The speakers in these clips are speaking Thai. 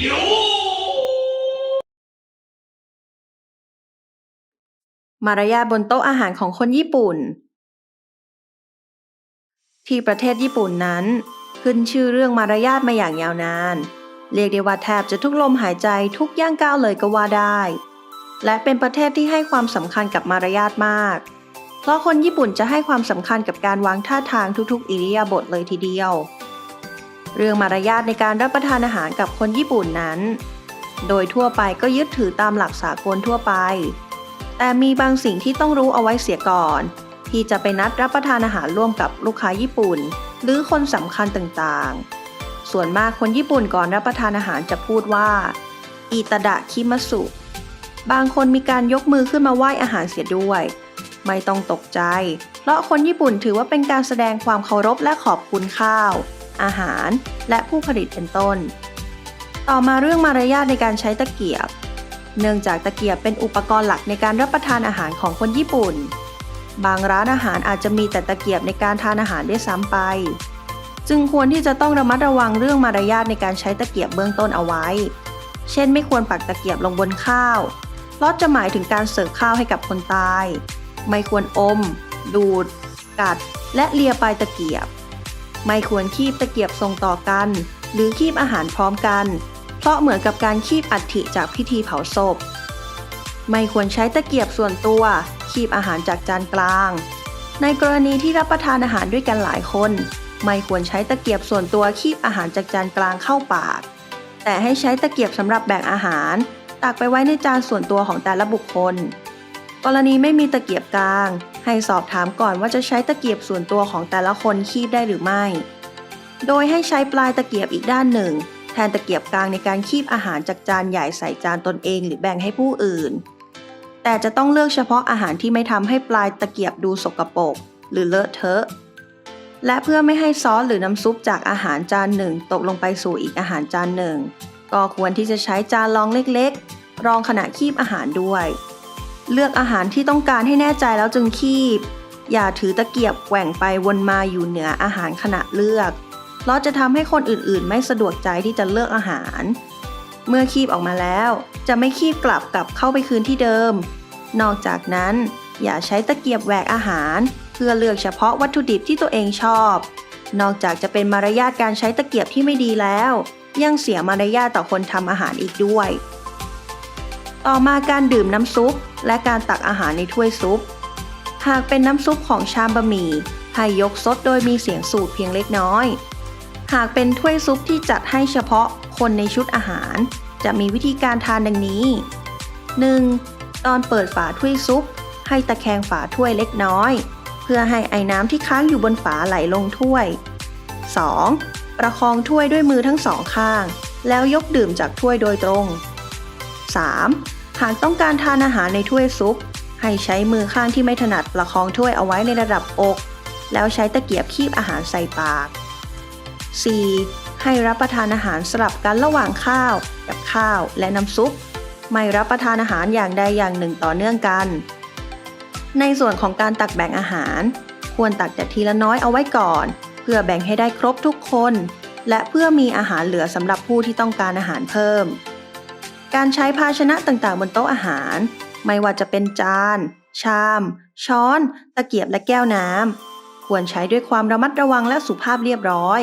มารยาทบนโต๊ะอาหารของคนญี่ปุ่น ที่ประเทศญี่ปุ่นนั้น ขึ้นชื่อเรื่องมารยาทมาอย่างยาวนาน เรียกได้ว่าแทบจะทุกลมหายใจทุกย่างก้าวเลยก็ว่าได้ และเป็นประเทศที่ให้ความสำคัญกับมารยาทมาก เพราะคนญี่ปุ่นจะให้ความสำคัญกับการวางท่าทางทุกๆ อิริยาบถเลยทีเดียว เรื่องมารยาทในการรับประทานอาหารกับคนญี่ปุ่นนั้น โดยทั่วไปก็ยึดถือตามหลักสากลทั่วไป แต่มีบางสิ่งที่ต้องรู้เอาไว้เสียก่อน ที่จะไปนัดรับประทานอาหารร่วมกับลูกค้าญี่ปุ่น หรือคนสำคัญต่างๆ ส่วนมากคนญี่ปุ่นก่อนรับประทานอาหารจะพูดว่าอิตาดะคิมัสุบางคนมีการยกมือขึ้นมาไหว้อาหารเสียด้วย ไม่ต้องตกใจ เพราะคนญี่ปุ่นถือว่าเป็นการแสดงความเคารพและขอบคุณข้าว อาหาร และผู้ผลิตเป็นต้น ต่อมาเรื่องมารยาทในการใช้ตะเกียบ เนื่องจากตะเกียบเป็นอุปกรณ์หลักในการรับประทานอาหารของคนญี่ปุ่น บางร้านอาหารอาจจะมีแต่ตะเกียบในการทานอาหารด้วยซ้ำไป จึงควรที่จะต้องระมัดระวังเรื่องมารยาทในการใช้ตะเกียบเบื้องต้นเอาไว้ เช่น ไม่ควรปักตะเกียบลงบนข้าวเพราะจะหมายถึงการเสิร์ฟข้าวให้กับคนตาย ไม่ควรอม ดูด กัด และเลียปลายตะเกียบ ไม่ควรคีบตะเกียบส่งต่อกัน หรือคีบอาหารพร้อมกัน เพราะเหมือนกับการคีบอัฐิจากพิธีเผาศพ ไม่ควรใช้ตะเกียบส่วนตัว คีบอาหารจากจานกลาง ในกรณีที่รับประทานอาหารด้วยกันหลายคน ไม่ควรใช้ตะเกียบส่วนตัวคีบอาหารจากจานกลางเข้าปาก แต่ให้ใช้ตะเกียบสำหรับแบ่งอาหาร ตักไปไว้ในจานส่วนตัวของแต่ละบุคคล กรณีไม่มีตะเกียบกลาง ให้สอบถามก่อนว่าจะใช้ตะเกียบส่วนตัวของแต่ละคนคีบได้หรือไม่ โดยให้ใช้ปลายตะเกียบอีกด้านหนึ่ง แทนตะเกียบกลางในการคีบอาหารจากจานใหญ่ใส่จานตนเองหรือแบ่งให้ผู้อื่น แต่จะต้องเลือกเฉพาะอาหารที่ไม่ทำให้ปลายตะเกียบดูสกปรกหรือเลอะเทอะและเพื่อไม่ให้ซอสหรือน้ำซุปจากอาหารจานหนึ่งตกลงไปสู่อีกอาหารจานหนึ่ง ก็ควรที่จะใช้จานรองเล็กๆ รองขณะคีบอาหารด้วย เลือกอาหารที่ต้องการให้แน่ใจแล้วจึงคีบ อย่าถือตะเกียบแกว่งไปวนมาอยู่เหนืออาหารขณะเลือก เพราะจะทำให้คนอื่นๆ ไม่สะดวกใจที่จะเลือกอาหาร เมื่อคีบออกมาแล้ว จะไม่คีบกลับกลับเข้าไปคืนที่เดิม นอกจากนั้น อย่าใช้ตะเกียบแหวกอาหาร เพื่อเลือกเฉพาะวัตถุดิบที่ตัวเองชอบ นอกจากจะเป็นมารยาทการใช้ตะเกียบที่ไม่ดีแล้ว ยังเสียมารยาทต่อคนทำอาหารอีกด้วย ต่อมาการดื่มน้ำซุป และการตักอาหารในถ้วยซุป หากเป็นน้ำซุปของชามบะหมี่ให้ยกซดโดยมีเสียงสูดเพียงเล็กน้อย หากเป็นถ้วยซุปที่จัดให้เฉพาะคนในชุดอาหาร จะมีวิธีการทานดังนี้ 1. ตอนเปิดฝาถ้วยซุป ให้ตะแคงฝาถ้วยเล็กน้อย เพื่อให้ไอ้น้ำที่ค้างอยู่บนฝาไหลลงถ้วย 2. ประคองถ้วยด้วยมือทั้งสองข้าง แล้วยกดื่มจากถ้วยโดยตรง 3. หากต้องการทานอาหารในถ้วยซุป ให้ใช้มือข้างที่ไม่ถนัดประคองถ้วยเอาไว้ในระดับอก แล้วใช้ตะเกียบคีบอาหารใส่ปาก 4. ให้รับประทานอาหารสลับกันระหว่างข้าว กับข้าวและน้ำซุป ไม่รับประทานอาหารอย่างใดอย่างหนึ่งต่อเนื่องกัน ในส่วนของการตักแบ่งอาหาร ควรตักแต่ทีละน้อยเอาไว้ก่อน เพื่อแบ่งให้ได้ครบทุกคน และเพื่อมีอาหารเหลือสำหรับผู้ที่ต้องการอาหารเพิ่ม การใช้ภาชนะต่างๆ บนโต๊ะอาหาร ไม่ว่าจะเป็นจาน ชาม ช้อน ตะเกียบและแก้วน้ำ ควรใช้ด้วยความระมัดระวังและสุภาพเรียบร้อย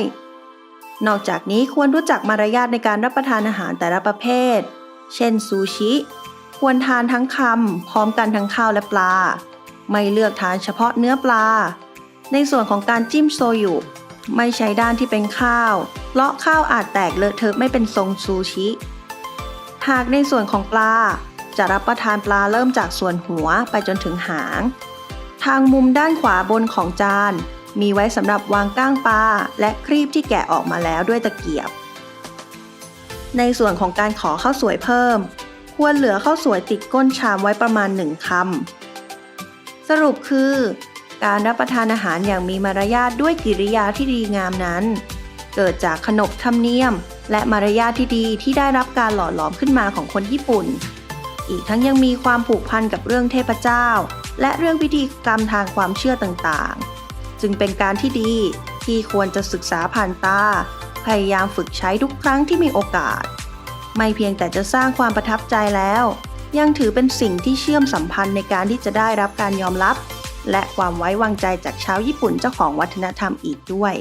นอกจากนี้ควรรู้จักมารยาทในการรับประทานอาหารแต่ละประเภท เช่นซูชิ ควรทานทั้งคำพร้อมกันทั้งข้าวและปลา ไม่เลือกทานเฉพาะเนื้อปลา ในส่วนของการจิ้มโซยุไม่ใช้ด้านที่เป็นข้าวเพราะข้าวอาจแตกเลอะเทอะไม่เป็นทรงซูชิ หากในส่วนของปลา จะรับประทานปลาเริ่มจากส่วนหัวไปจนถึงหาง ทางมุมด้านขวาบนของจาน มีไว้สำหรับวางก้างปลาและครีบที่แกะออกมาแล้วด้วยตะเกียบ ในส่วนของการขอข้าวสวยเพิ่ม ควรเหลือข้าวสวยติดก้นชามไว้ประมาณหนึ่งคำสรุปคือ การรับประทานอาหารอย่างมีมารยาทด้วยกิริยาที่ดีงามนั้น เกิดจากขนบธรรมเนียม และมารยาทที่ดีที่ได้รับการหล่อหลอมขึ้นมาของคนญี่ปุ่น อีกทั้งยังมีความผูกพันกับเรื่องเทพเจ้า และเรื่องพิธีกรรมทางความเชื่อต่างๆ จึงเป็นการที่ดีที่ควรจะศึกษาผ่านตา พยายามฝึกใช้ทุกครั้งที่มีโอกาส ไม่เพียงแต่จะสร้างความประทับใจแล้ว ยังถือเป็นสิ่งที่เชื่อมสัมพันธ์ในการที่จะได้รับการยอมรับ และความไว้วางใจจากชาวญี่ปุ่นเจ้าของวัฒนธรรมอีกด้วย